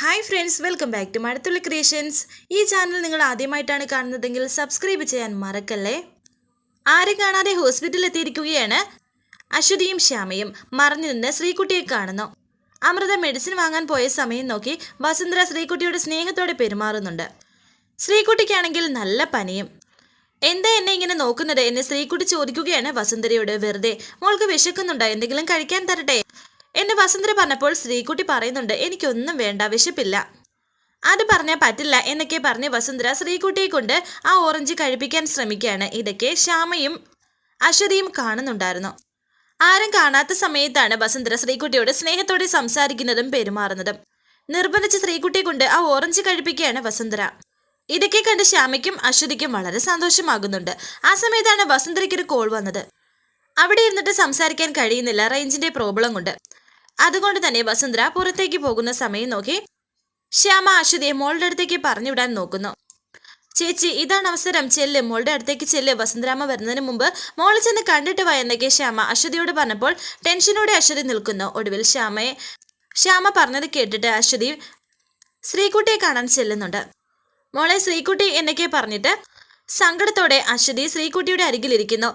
Hi friends welcome back to Mazhathulli creations ഈ channel നിങ്ങൾ ആദ്യമായിട്ടാണ് കാണുന്നതെങ്കിൽ സബ്സ്ക്രൈബ് ചെയ്യാൻ മറക്കല്ലേ? ആരും കാണാതെ ഹോസ്പിറ്റലിൽ എത്തിയിരിക്കുകയാണ്? അശ്വതിയും ശ്യാമയും മറഞ്ഞു നിന്ന് ശ്രീകുട്ടിയെ കാണുന്നു. അമൃത മെഡിസിൻ വാങ്ങാൻ പോയ സമയം നോക്കി വസുന്ധര ശ്രീകുട്ടിയുടെ സ്നേഹത്തോടെ പെരുമാറുന്നുണ്ട്. ശ്രീകുട്ടിക്കാണെങ്കിൽ നല്ല പനിയും. എന്താ എന്നെ ഇങ്ങനെ നോക്കുന്നത്? എന്നെ ശ്രീകുട്ടി ചോദിക്കുകയാണ് വസുന്ധരയോട്. വെറുതെ മോൾക്ക് വിശക്കുന്നുണ്ടോ? എന്തെങ്കിലും കഴിക്കാൻ തരട്ടെ? എന്നെ വസുന്ധര പറഞ്ഞപ്പോൾ ശ്രീകുട്ടി പറയുന്നുണ്ട് എനിക്കൊന്നും വേണ്ട വിശപ്പില്ല. അത് പറഞ്ഞാൽ പറ്റില്ല എന്നൊക്കെ പറഞ്ഞ് വസുന്ധര ശ്രീകുട്ടിയെ കൊണ്ട് ആ ഓറഞ്ച് കഴിപ്പിക്കാൻ ശ്രമിക്കുകയാണ്. ഇതൊക്കെ ശ്യാമയും അശ്വതിയും കാണുന്നുണ്ടായിരുന്നു. ആരും കാണാത്ത സമയത്താണ് വസുന്ധര ശ്രീകുട്ടിയോട് സ്നേഹത്തോടെ സംസാരിക്കുന്നതും പെരുമാറുന്നതും. നിർബന്ധിച്ച് ശ്രീകുട്ടിയെ കൊണ്ട് ആ ഓറഞ്ച് കഴിപ്പിക്കുകയാണ് വസുന്ധര ഇതൊക്കെ കണ്ട് ശ്യാമയ്ക്കും അശ്വതിക്കും വളരെ സന്തോഷമാകുന്നുണ്ട്. ആ സമയത്താണ് വസുന്ധരയ്ക്ക് ഒരു കോൾ വന്നത്. അവിടെ ഇരുന്നിട്ട് സംസാരിക്കാൻ കഴിയുന്നില്ല. റേഞ്ചിന്റെ പ്രോബ്ലം കൊണ്ട്. അതുകൊണ്ട് തന്നെ വസുന്ധര പുറത്തേക്ക് പോകുന്ന സമയം നോക്കി ശ്യാമ അശ്വതിയെ മോളുടെ അടുത്തേക്ക് പറഞ്ഞുവിടാൻ നോക്കുന്നു. ചേച്ചി ഇതാണ് അവസരം. ചെല്ല്. മോളുടെ അടുത്തേക്ക് ചെല്ല്. വസുന്ധരാമ വരുന്നതിന് മുമ്പ് മോളിൽ ചെന്ന് കണ്ടിട്ട് വാ എന്നൊക്കെ ശ്യാമ അശ്വതിയോട് പറഞ്ഞപ്പോൾ ടെൻഷനോടെ അശ്വതി നിൽക്കുന്നു. ഒടുവിൽ ശ്യാമയെ ശ്യാമ പറഞ്ഞത് കേട്ടിട്ട് അശ്വതി ശ്രീകുട്ടിയെ കാണാൻ ചെല്ലുന്നുണ്ട്. മോളെ ശ്രീകുട്ടി എന്നൊക്കെ പറഞ്ഞിട്ട് സങ്കടത്തോടെ അശ്വതി ശ്രീകുട്ടിയുടെ അരികിലിരിക്കുന്നു.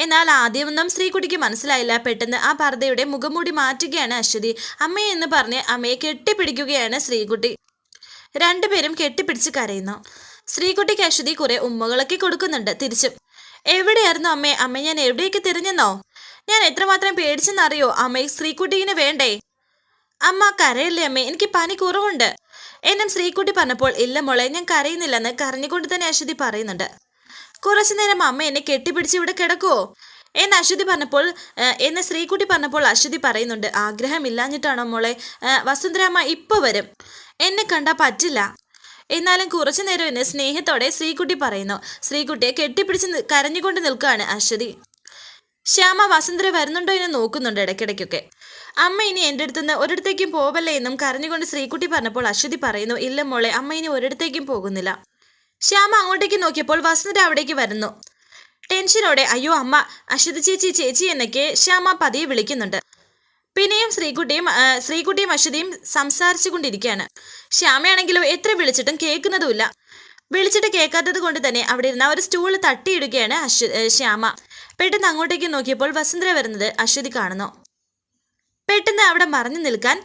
എന്നാൽ ആദ്യമൊന്നും ശ്രീകുട്ടിക്ക് മനസ്സിലായില്ല. പെട്ടെന്ന് ആ പർദ്ദയുടെ മുഖംമൂടി മാറ്റുകയാണ് അശ്വതി. അമ്മയെ എന്ന് പറഞ്ഞ് അമ്മയെ കെട്ടിപ്പിടിക്കുകയാണ് ശ്രീകുട്ടി. രണ്ടുപേരും കെട്ടിപ്പിടിച്ച് കരയുന്നു. ശ്രീകുട്ടിക്ക് അശ്വതി കുറെ ഉമ്മകളൊക്കെ കൊടുക്കുന്നുണ്ട്. തിരിച്ചും എവിടെയായിരുന്നു അമ്മേ? അമ്മ ഞാൻ എവിടേക്ക് തിരിഞ്ഞെന്നോ? ഞാൻ എത്രമാത്രം പേടിച്ചെന്നറിയോ? അമ്മ ശ്രീകുട്ടിനെ വേണ്ടേ? അമ്മ കരയല്ലേ അമ്മേ? എനിക്ക് പനി കുറവുണ്ട്. എന്നും ശ്രീകുട്ടി പറഞ്ഞപ്പോൾ ഇല്ല മോളെ ഞാൻ കരയുന്നില്ലെന്ന് കരഞ്ഞുകൊണ്ട് തന്നെ അശ്വതി പറയുന്നുണ്ട്. കുറച്ചു നേരം അമ്മ എന്നെ കെട്ടിപ്പിടിച്ച് ഇവിടെ കിടക്കുവോ? എന്ന് അശ്വതി പറഞ്ഞപ്പോൾ എന്നെ ശ്രീകുട്ടി പറഞ്ഞപ്പോൾ അശ്വതി പറയുന്നുണ്ട് ആഗ്രഹമില്ലാഞ്ഞിട്ടാണോ മോളെ? വസുന്ധരാമ്മ ഇപ്പൊ വരും. എന്നെ കണ്ടാ പറ്റില്ല. എന്നാലും കുറച്ചു നേരം എന്നെ സ്നേഹത്തോടെ ശ്രീകുട്ടി പറയുന്നു. ശ്രീകുട്ടിയെ കെട്ടിപ്പിടിച്ച് കരഞ്ഞുകൊണ്ട് നിൽക്കുകയാണ് അശ്വതി. ശ്യാമ വസുന്ധര വരുന്നുണ്ടോ എന്ന് നോക്കുന്നുണ്ട് ഇടയ്ക്കിടയ്ക്കൊക്കെ. അമ്മ ഇനി എന്റെ അടുത്തുനിന്ന് ഒരിടത്തേക്കും പോവല്ലേ എന്നും കരഞ്ഞുകൊണ്ട് ശ്രീകുട്ടി പറഞ്ഞപ്പോൾ അശ്വതി പറയുന്നു ഇല്ല മോളെ അമ്മ ഇനി ഒരിടത്തേക്കും പോകുന്നില്ല. ശ്യാമ അങ്ങോട്ടേക്ക് നോക്കിയപ്പോൾ വസുന്ധര അവിടേക്ക് വരുന്നു. ടെൻഷനോടെ അയ്യോ അമ്മ അശ്വത ചേച്ചി ചേച്ചി എന്നൊക്കെ ശ്യാമ പതിയെ വിളിക്കുന്നുണ്ട്. പിന്നെയും ശ്രീകുട്ടിയും ശ്രീകുട്ടിയും അശ്വതിയും സംസാരിച്ചു കൊണ്ടിരിക്കുകയാണ് ശ്യാമയാണെങ്കിലും എത്ര വിളിച്ചിട്ടും കേൾക്കുന്നതുമില്ല. വിളിച്ചിട്ട് കേൾക്കാത്തത് കൊണ്ട് തന്നെ അവിടെ ഇരുന്ന ഒരു സ്റ്റൂൾ തട്ടിയിടുകയാണ് അശ്വ ശ്യാമ. പെട്ടെന്ന് അങ്ങോട്ടേക്ക് നോക്കിയപ്പോൾ വസുന്ധര വരുന്നത് അശ്വതി കാണുന്നു. പെട്ടെന്ന് അവിടെ മറഞ്ഞു നിൽക്കാൻ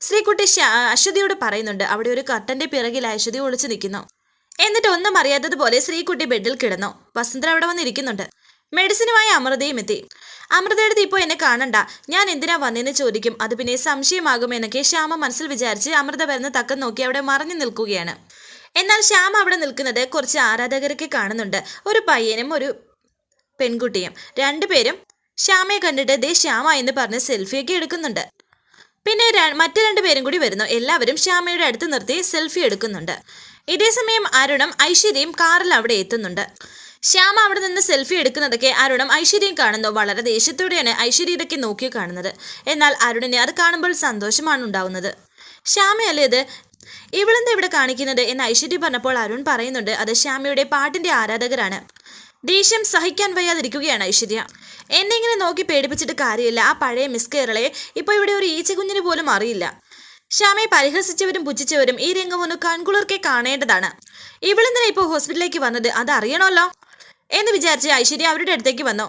ശ്രീകുട്ടി അശ്വതിയോട് പറയുന്നുണ്ട്. അവിടെ ഒരു കട്ടന്റെ പിറകിൽ അശ്വതി ഒളിച്ചു നിൽക്കുന്നു. എന്നിട്ട് ഒന്നും അറിയാത്തതുപോലെ ശ്രീകുട്ടി ബെഡിൽ കിടന്നു. വസന്തൻ അവിടെ വന്നിരിക്കുന്നുണ്ട്. മെഡിസിനുമായി അമൃതയും എത്തി. അമൃതയുടെ ഇപ്പോൾ എന്നെ കാണണ്ട. ഞാൻ എന്തിനാ വന്നതെന്ന് ചോദിക്കും. അത് പിന്നെ സംശയമാകും എന്നൊക്കെ ശ്യാമ മനസ്സിൽ വിചാരിച്ച് അമൃത വരുന്ന തക്കം നോക്കി അവിടെ മറഞ്ഞു നിൽക്കുകയാണ്. എന്നാൽ ശ്യാമ അവിടെ നിൽക്കുന്നത് കുറച്ച് ആരാധകരൊക്കെ കാണുന്നുണ്ട്. ഒരു പയ്യനും ഒരു പെൺകുട്ടിയും. രണ്ടുപേരും ശ്യാമയെ കണ്ടിട്ട് ദേ ശ്യാമ എന്ന് പറഞ്ഞ് സെൽഫിയൊക്കെ എടുക്കുന്നുണ്ട്. പിന്നെ മറ്റു രണ്ടുപേരും കൂടി വരുന്നു. എല്ലാവരും ശ്യാമയുടെ അടുത്ത് നിർത്തി സെൽഫി എടുക്കുന്നുണ്ട്. ഇതേസമയം അരുണും ഐശ്വര്യയും കാറിൽ അവിടെ എത്തുന്നുണ്ട്. ശ്യാമ അവിടെ നിന്ന് സെൽഫി എടുക്കുന്നതൊക്കെ അരുണും ഐശ്വര്യയും കാണുന്നു. വളരെ ദേഷ്യത്തോടെയാണ് ഐശ്വര്യ ഇതൊക്കെ നോക്കി കാണുന്നത്. എന്നാൽ അരുണിനെ അത് കാണുമ്പോൾ സന്തോഷമാണ് ഉണ്ടാവുന്നത്. ശ്യാമയല്ലേ ഇത്? ഇവളെന്താ ഇവിടെ കാണിക്കുന്നത് എന്ന് ഐശ്വര്യ പറഞ്ഞപ്പോൾ അരുൺ പറയുന്നുണ്ട്. അത് ശ്യാമയുടെ പാട്ടിന്റെ ആരാധകരാണ്. ദേഷ്യം സഹിക്കാൻ വയ്യാതിരിക്കുകയാണ് ഐശ്വര്യ. എന്നെ ഇങ്ങനെ നോക്കി പേടിപ്പിച്ചിട്ട് കാര്യമില്ല. ആ പഴയ മിസ് കേരളയെ ഇപ്പോൾ ഇവിടെ ഒരു ഈച്ചക്കുഞ്ഞിന് പോലും അറിയില്ല. ശ്യാമയെ പരിഹസിച്ചവരും പുച്ഛിച്ചവരും ഈ രംഗം ഒന്ന് കൺകുളിർക്കെ കാണേണ്ടതാണ്. ഇവളെന്തിനാ ഇപ്പോൾ ഹോസ്പിറ്റലിലേക്ക് വന്നത്? അത് അറിയണമല്ലോ. എന്ന് വിചാരിച്ച് ഐശ്വര്യ അവരുടെ അടുത്തേക്ക് വന്നു.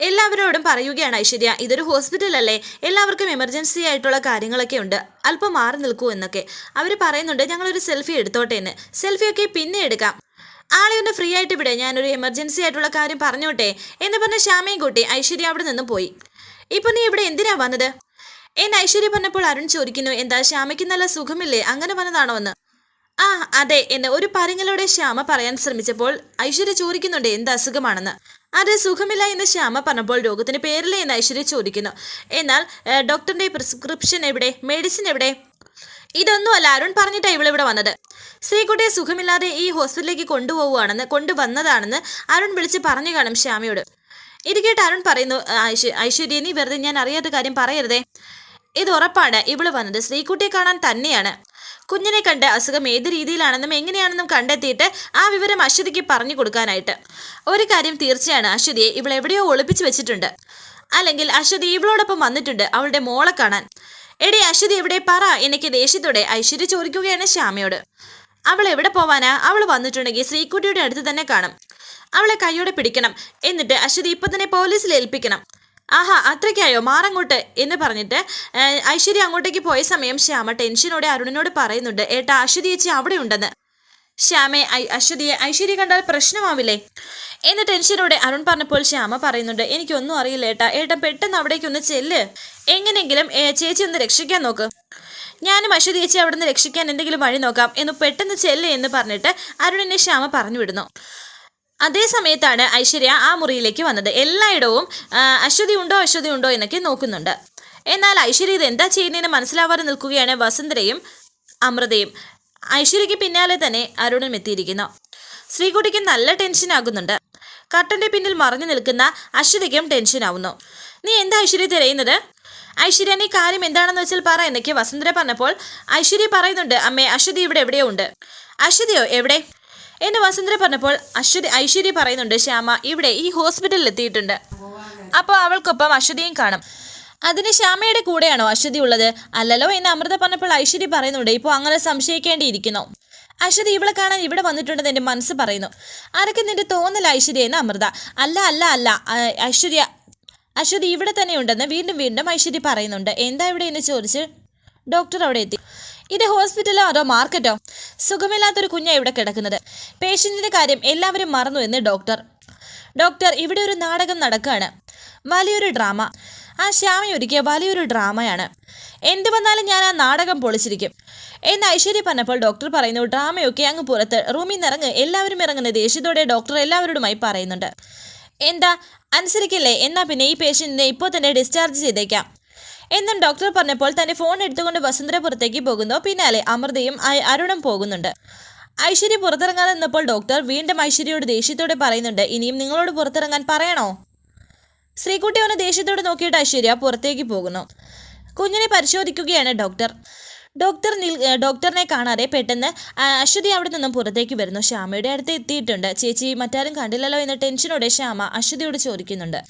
എല്ലാവരോടും പറയുകയാണ് ഐശ്വര്യ ഇതൊരു ഹോസ്പിറ്റലല്ലേ? എല്ലാവർക്കും എമർജൻസി ആയിട്ടുള്ള കാര്യങ്ങളൊക്കെ ഉണ്ട്. അല്പം മാറി നിൽക്കൂ എന്നൊക്കെ. അവർ പറയുന്നുണ്ട് ഞങ്ങളൊരു സെൽഫി എടുത്തോട്ടെ എന്ന് സെൽഫിയൊക്കെ പിന്നെ എടുക്കാം. ആളെ ഒന്ന് ഫ്രീ ആയിട്ട് വിടെ. ഞാനൊരു എമർജൻസി ആയിട്ടുള്ള കാര്യം പറഞ്ഞോട്ടെ എന്ന് പറഞ്ഞ ശ്യാമയും കൂട്ടി ഐശ്വര്യ അവിടെ നിന്നും പോയി. ഇപ്പൊ നീ ഇവിടെ എന്തിനാ വന്നത്? എന്ന് ഐശ്വര്യ പറഞ്ഞപ്പോൾ അരുൺ ചോദിക്കുന്നു എന്താ ശ്യാമയ്ക്ക് നല്ല സുഖമില്ലേ? അങ്ങനെ വന്നതാണോ എന്ന്? ആ അതെ എന്ന് ഒരു പരങ്ങളോടെ ശ്യാമ പറയാൻ ശ്രമിച്ചപ്പോൾ ഐശ്വര്യ ചോദിക്കുന്നുണ്ട് എന്ത് അസുഖമാണെന്ന്? അത് സുഖമില്ല എന്ന് ശ്യാമ പറഞ്ഞപ്പോൾ രോഗത്തിന് പേരില്ലേ എന്ന് ഐശ്വര്യ ചോദിക്കുന്നു. എന്നാൽ ഡോക്ടറിന്റെ പ്രിസ്ക്രിപ്ഷൻ എവിടെ? മെഡിസിൻ എവിടെ? ഇതൊന്നുമല്ല അരുൺ പറഞ്ഞിട്ടാ ഇവളിവിടെ വന്നത്. ശ്രീകുട്ടിയെ സുഖമില്ലാതെ ഈ ഹോസ്പിറ്റലിലേക്ക് കൊണ്ടുപോവുകയാണെന്ന് കൊണ്ടുവന്നതാണെന്ന് അരുൺ വിളിച്ച് പറഞ്ഞു കാണും ശ്യാമയോട്. ഇത് കേട്ട് അരുൺ പറയുന്നു "ഐശ്വ- ഐശ്വര്യ നീ വെറുതെ ഞാൻ അറിയാത്ത കാര്യം പറയരുതേ. ഇത് ഉറപ്പാണ്. ഇവൾ വന്നത് ശ്രീകുട്ടിയെ കാണാൻ തന്നെയാണ്. കുഞ്ഞിനെ കണ്ട് അസുഖം ഏത് രീതിയിലാണെന്നും എങ്ങനെയാണെന്നും കണ്ടെത്തിയിട്ട് ആ വിവരം അശ്വതിക്ക് പറഞ്ഞു കൊടുക്കാനായിട്ട്. ഒരു കാര്യം തീർച്ചയാണ് അശ്വതിയെ ഇവളെവിടെയോ ഒളിപ്പിച്ചു വെച്ചിട്ടുണ്ട്. അല്ലെങ്കിൽ അശ്വതി ഇവളോടൊപ്പം വന്നിട്ടുണ്ട് അവളുടെ മോളെ കാണാൻ. എടി അശ്വതി എവിടെ? പറ. എനിക്ക് ദേഷ്യത്തോടെ ഐശ്വര്യ ചോദിക്കുകയാണ് ശ്യാമയോട്. അവൾ എവിടെ പോവാനാ? അവൾ വന്നിട്ടുണ്ടെങ്കിൽ ശ്രീക്കുട്ടിയുടെ അടുത്ത് തന്നെ കാണും. അവളെ കൈയോടെ പിടിക്കണം. എന്നിട്ട് അശ്വതി ഇപ്പൊ തന്നെ പോലീസിൽ ഏൽപ്പിക്കണം. ആഹാ അത്രയ്ക്കായോ? മാറങ്ങോട്ട്. എന്ന് പറഞ്ഞിട്ട് ഐശ്വര്യ അങ്ങോട്ടേക്ക് പോയ സമയം ശ്യാമ ടെൻഷനോടെ അരുണിനോട് പറയുന്നുണ്ട് ഏട്ടാ അശ്വതി ചേച്ചി അവിടെ ഉണ്ടെന്ന് ശ്യാമെ അശ്വതിയെ ഐശ്വര്യ കണ്ടാൽ പ്രശ്നമാവില്ലേ? എന്ന ടെൻഷനോടെ അരുൺ പറഞ്ഞപ്പോൾ ശ്യാമ പറയുന്നുണ്ട് എനിക്കൊന്നും അറിയില്ല ഏട്ടാ. ഏട്ടൻ പെട്ടെന്ന് അവിടേക്ക് ഒന്ന് ചെല്ല്. എങ്ങനെയെങ്കിലും ഏ, ചേച്ചി ഒന്ന് രക്ഷിക്കാൻ നോക്ക്. ഞാനും അശ്വതി ചേച്ചി അവിടെ നിന്ന് രക്ഷിക്കാൻ എന്തെങ്കിലും വഴി നോക്കാം. എന്ന് പെട്ടെന്ന് ചെല്ല് എന്ന് പറഞ്ഞിട്ട് അരുണിനെ ശ്യാമ പറഞ്ഞു വിടുന്നു. അതേ സമയത്താണ് ഐശ്വര്യ ആ മുറിയിലേക്ക് വന്നത്. എല്ലായിടവും അശ്വതി ഉണ്ടോ അശ്വതി ഉണ്ടോ എന്നൊക്കെ നോക്കുന്നുണ്ട്. എന്നാൽ ഐശ്വര്യ ഇത് എന്താ ചെയ്യുന്നതിന് മനസ്സിലാവാതെ നിൽക്കുകയാണ് വസന്തരയും അമൃതയും. ഐശ്വര്യയ്ക്ക് പിന്നാലെ തന്നെ അരുണും എത്തിയിരിക്കുന്നു. ശ്രീകുട്ടിക്ക് നല്ല ടെൻഷൻ ആകുന്നുണ്ട്. കട്ടന്റെ പിന്നിൽ മറഞ്ഞു നിൽക്കുന്ന അശ്വതിക്കും ടെൻഷൻ ആവുന്നു. നീ എന്താ ഐശ്വര്യ തിരയുന്നത്? ഐശ്വര്യ നീ കാര്യം എന്താണെന്ന് വെച്ചാൽ പറ എന്നൊക്കെ വസുന്ധര പറഞ്ഞപ്പോൾ ഐശ്വര്യ പറയുന്നുണ്ട് അമ്മേ അശ്വതി ഇവിടെ എവിടെയോ ഉണ്ട്. അശ്വതിയോ എവിടെ? എന്ന് വസുന്ധര പറഞ്ഞപ്പോൾ അശ്വതി ഐശ്വര്യ പറയുന്നുണ്ട് ശ്യാമ ഇവിടെ ഈ ഹോസ്പിറ്റലിൽ എത്തിയിട്ടുണ്ട്. അപ്പോൾ അവൾക്കൊപ്പം അശ്വതിയും കാണും. അതിന് ശ്യാമയുടെ കൂടെയാണോ അശ്വതി ഉള്ളത്? അല്ലല്ലോ എന്ന് അമൃത പറഞ്ഞപ്പോൾ ഐശ്വര്യ പറയുന്നുണ്ട്. ഇപ്പോൾ അങ്ങനെ സംശയിക്കേണ്ടിയിരിക്കുന്നു. അശ്വതി ഇവളെ കാണാൻ ഇവിടെ വന്നിട്ടുണ്ടെന്ന് എന്റെ മനസ്സ് പറയുന്നു. ആരൊക്കെ നിന്റെ തോന്നൽ ഐശ്വര്യ എന്ന് അമൃത? അല്ല അല്ല അല്ല. ഐശ്വര്യ അശ്വതി ഇവിടെ തന്നെ ഉണ്ടെന്ന് വീണ്ടും വീണ്ടും ഐശ്വര്യ പറയുന്നുണ്ട്. എന്താ ഇവിടെ എന്ന് ചോദിച്ച്? ഡോക്ടർ അവിടെ എത്തി. ഇത് ഹോസ്പിറ്റലോ അതോ മാർക്കറ്റോ? സുഖമില്ലാത്തൊരു കുഞ്ഞാണ് ഇവിടെ കിടക്കുന്നത്. പേഷ്യന്റിന്റെ കാര്യം എല്ലാവരും മറന്നു എന്ന് ഡോക്ടർ. ഡോക്ടർ ഇവിടെ ഒരു നാടകം നടക്കുകയാണ് വലിയൊരു ഡ്രാമ. ആ ശ്യാമി ഒരുക്കിയ വലിയൊരു ഡ്രാമയാണ്. എന്ത് വന്നാലും ഞാൻ ആ നാടകം പൊളിച്ചിരിക്കും. എന്ന് ഐശ്വര്യ പറഞ്ഞപ്പോൾ ഡോക്ടർ പറയുന്നു ഡ്രാമയൊക്കെ അങ്ങ് പുറത്ത് റൂമിൽ നിറങ്ങ് എല്ലാവരും ഇറങ്ങുന്ന ദേഷ്യത്തോടെ ഡോക്ടർ എല്ലാവരോടുമായി പറയുന്നുണ്ട്. എന്താ അനുസരിക്കില്ലേ എന്നാൽ പിന്നെ ഈ പേഷ്യന്റിനെ ഇപ്പോൾ തന്നെ ഡിസ്ചാർജ് ചെയ്തേക്കാം. എന്നും ഡോക്ടർ പറഞ്ഞപ്പോൾ തന്റെ ഫോൺ എടുത്തുകൊണ്ട് വസുന്ധര പുറത്തേക്ക് പോകുന്നു. പിന്നാലെ അമൃതയും അരുണും പോകുന്നുണ്ട്. ഐശ്വര്യ പുറത്തിറങ്ങാതെ നിന്നപ്പോൾ ഡോക്ടർ വീണ്ടും ഐശ്വര്യയോട് ദേഷ്യത്തോടെ പറയുന്നുണ്ട് ഇനിയും നിങ്ങളോട് പുറത്തിറങ്ങാൻ പറയണോ? ശ്രീകുട്ടി ഒന്ന് ദേഷ്യത്തോടെ നോക്കിയിട്ട് ഐശ്വര്യ പുറത്തേക്ക് പോകുന്നു. കുഞ്ഞിനെ പരിശോധിക്കുകയാണ് ഡോക്ടർ. ഡോക്ടർ നിൽ ഡോക്ടറിനെ കാണാതെ പെട്ടെന്ന് അശ്വതി അവിടെ നിന്നും പുറത്തേക്ക് വരുന്നു. ശ്യാമയുടെ അടുത്ത് എത്തിയിട്ടുണ്ട്. ചേച്ചി മറ്റാരും കണ്ടില്ലല്ലോ എന്ന ടെൻഷനോടെ ശ്യാമ അശ്വതിയോട് ചോദിക്കുന്നുണ്ട്.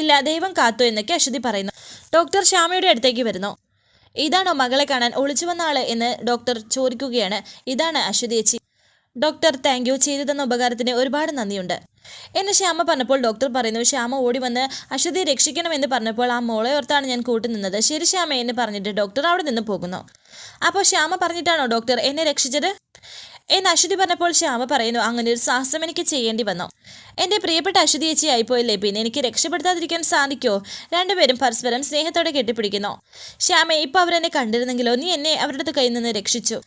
ഇല്ല ദൈവം കാത്തു എന്നൊക്കെ അശ്വതി പറയുന്നു. ഡോക്ടർ ശ്യാമയുടെ അടുത്തേക്ക് വരുന്നു. ഇതാണോ മകളെ കാണാൻ ഒളിച്ചു വന്ന ആൾ എന്ന് ഡോക്ടർ ചോദിക്കുകയാണ്. ഇതാണ് അശ്വതി ചേച്ചി. Doctor thank you. ചെയ്തു തന്ന ഉപകാരത്തിന് ഒരുപാട് നന്ദിയുണ്ട്. എന്ന് ശ്യാമ പറഞ്ഞപ്പോൾ ഡോക്ടർ പറയുന്നു ശ്യാമ ഓടി വന്ന് അശ്വതിയെ രക്ഷിക്കണമെന്ന് പറഞ്ഞപ്പോൾ ആ മോളെ ഓർത്താണ് ഞാൻ കൂട്ടുനിന്നത് ശരി ശ്യാമ എന്ന് പറഞ്ഞിട്ട് ഡോക്ടർ അവിടെ നിന്ന് പോകുന്നു. അപ്പോൾ ശ്യാമ പറഞ്ഞിട്ടാണോ ഡോക്ടർ എന്നെ രക്ഷിച്ചത്? എന്ന് അശ്വതി പറഞ്ഞപ്പോൾ ശ്യാമ പറയുന്നു അങ്ങനെ ഒരു സാഹസം എനിക്ക് ചെയ്യേണ്ടി വന്നു. എന്റെ പ്രിയപ്പെട്ട അശ്വതി ചേച്ചി ആയിപ്പോയില്ലേ? പിന്നെ എനിക്ക് രക്ഷപ്പെടുത്താതിരിക്കാൻ സാധിക്കുമോ രണ്ടുപേരും പരസ്പരം സ്നേഹത്തോടെ കെട്ടിപ്പിടിക്കുന്നു. ശ്യാമ ഇപ്പോൾ അവരെന്നെ കണ്ടിരുന്നെങ്കിലോ? നീ എന്നെ അവരുടെ കയ്യിൽ നിന്ന് രക്ഷിച്ചു.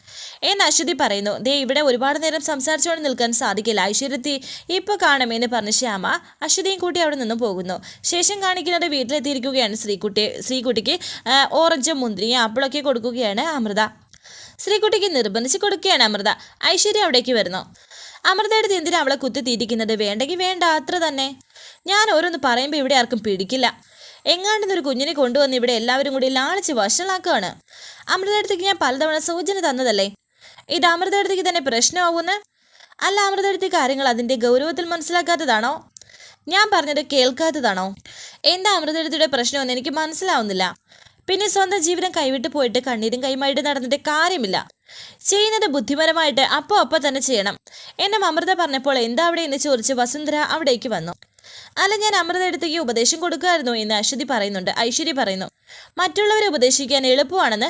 എന്ന് അശ്വതി പറയുന്നു ദേ ഇവിടെ ഒരുപാട് നേരം സംസാരിച്ചുകൊണ്ട് നിൽക്കാൻ സാധിക്കില്ല. ഐശ്വര്യത്തി ഇപ്പോൾ കാണും പറഞ്ഞ് ശ്യാമ അശ്വതിയും കൂട്ടി അവിടെ നിന്ന് പോകുന്നു. ശേഷം കാണിക്കുന്നത് വീട്ടിലെത്തിയിരിക്കുകയാണ് ശ്രീകുട്ടി ശ്രീകുട്ടിക്ക് ഓറഞ്ചും മുന്തിരിയും ആപ്പിളൊക്കെ കൊടുക്കുകയാണ് അമൃത. ശ്രീകുട്ടിക്ക് നിർബന്ധിച്ച് കൊടുക്കുകയാണ് അമൃത. ഐശ്വര്യ അവിടേക്ക് വരുന്നു. അമൃതയുടെ എന്തിനാ അവളെ കുത്തി തീറ്റിക്കുന്നത് വേണ്ടെങ്കിൽ വേണ്ട അത്ര തന്നെ. ഞാൻ ഓരോന്ന് പറയുമ്പോൾ ഇവിടെ ആർക്കും പിടിക്കില്ല. എങ്ങാണ്ടെന്നൊരു കുഞ്ഞിനെ കൊണ്ടുവന്ന് ഇവിടെ എല്ലാവരും കൂടി ലാളിച്ച് വഷളാക്കുകയാണ് അമൃതയുടെ ഞാൻ പലതവണ സൂചന തന്നതല്ലേ? ഇത് അമൃതയുടെ തന്നെ പ്രശ്നമാവുമെന്ന് അല്ല അമൃതയുടെ കാര്യങ്ങൾ അതിന്റെ ഗൗരവത്തിൽ മനസ്സിലാക്കാത്തതാണോ? ഞാൻ പറഞ്ഞത് കേൾക്കാത്തതാണോ? എന്താ അമൃതയുടെ പ്രശ്നമെന്ന് എനിക്ക് മനസ്സിലാവുന്നില്ല. പിന്നെ സ്വന്തം ജീവിതം കൈവിട്ട് പോയിട്ട് കണ്ണീരും കൈമായിട്ട് നടന്നിട്ട് കാര്യമില്ല. ചെയ്യുന്നത് ബുദ്ധിപരമായിട്ട് അപ്പോൾ അപ്പോൾ തന്നെ ചെയ്യണം. എന്നെ അമൃത പറഞ്ഞപ്പോൾ എന്താ അവിടെ എന്ന് ചോദിച്ച് വസുന്ധര അവിടേക്ക് വന്നു. അല്ല ഞാൻ അമൃത എടുത്തേക്ക് ഉപദേശം കൊടുക്കുമായിരുന്നു എന്ന് അശ്വതി പറയുന്നുണ്ട്. ഐശ്വര്യ പറയുന്നു. മറ്റുള്ളവരെ ഉപദേശിക്കാൻ എളുപ്പമാണെന്ന്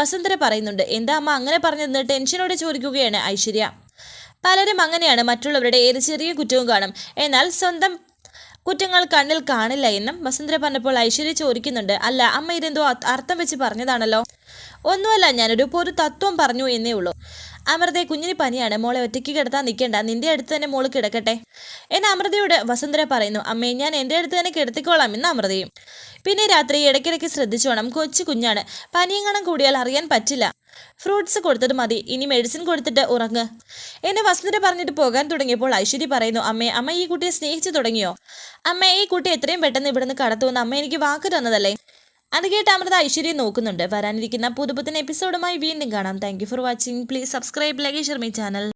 വസുന്ധര പറയുന്നുണ്ട്. എന്താ അമ്മ അങ്ങനെ പറഞ്ഞതെന്ന് ടെൻഷനോടെ ചോദിക്കുകയാണ് ഐശ്വര്യ. പലരും അങ്ങനെയാണ് മറ്റുള്ളവരുടെ ഏത് ചെറിയ കുറ്റവും കാണും. എന്നാൽ സ്വന്തം കുറ്റങ്ങൾ കണ്ണിൽ കാണില്ല എന്നും വസുന്ധര പറഞ്ഞപ്പോൾ ഐശ്വര്യ ചോദിക്കുന്നുണ്ട്. അല്ല അമ്മ ഇതെന്തോ അർത്ഥം വെച്ച് പറഞ്ഞതാണല്ലോ. ഒന്നുമല്ല ഞാനൊരു പൊതു തത്വം പറഞ്ഞു എന്നേ ഉള്ളൂ. അമൃതയെ കുഞ്ഞിന് പനിയാണ്. മോളെ ഒറ്റയ്ക്ക് കിടത്താൻ നിൽക്കേണ്ട. നിന്റെ അടുത്ത് തന്നെ മോൾ കിടക്കട്ടെ. എന്ന് അമൃതയോട് വസുന്ധര പറയുന്നു. അമ്മേ ഞാൻ എന്റെ അടുത്ത് തന്നെ കിടത്തിക്കോളാം എന്ന് അമൃതയും. പിന്നെ രാത്രി ഇടയ്ക്കിടയ്ക്ക് ശ്രദ്ധിച്ചോണം. കൊച്ചു കുഞ്ഞാണ്. പനിയെങ്ങാനും കൂടിയാൽ അറിയാൻ പറ്റില്ല. ഫ്രൂട്ട്സ് കൊടുത്തത് മതി. ഇനി മെഡിസിൻ കൊടുത്തിട്ട് ഉറങ്ങ്. എന്നെ വസുന്ധര പറഞ്ഞിട്ട് പോകാൻ തുടങ്ങിയപ്പോൾ ഐശ്വര്യ പറയുന്നു അമ്മേ അമ്മ ഈ കുട്ടിയെ സ്നേഹിച്ചു തുടങ്ങിയോ? അമ്മ ഈ കുട്ടി എത്രയും പെട്ടെന്ന് ഇവിടുന്ന് കടത്തുമെന്ന് അമ്മ എനിക്ക് വാക്ക് തന്നതല്ലേ? അത് കേട്ട് അമൃത ഐശ്വര്യ നോക്കുന്നുണ്ട്. വരാനിരിക്കുന്ന പുതുപുത്തൻ എപ്പിസോഡുമായി വീണ്ടും കാണാം. Thank for watching please subscribe like share my channel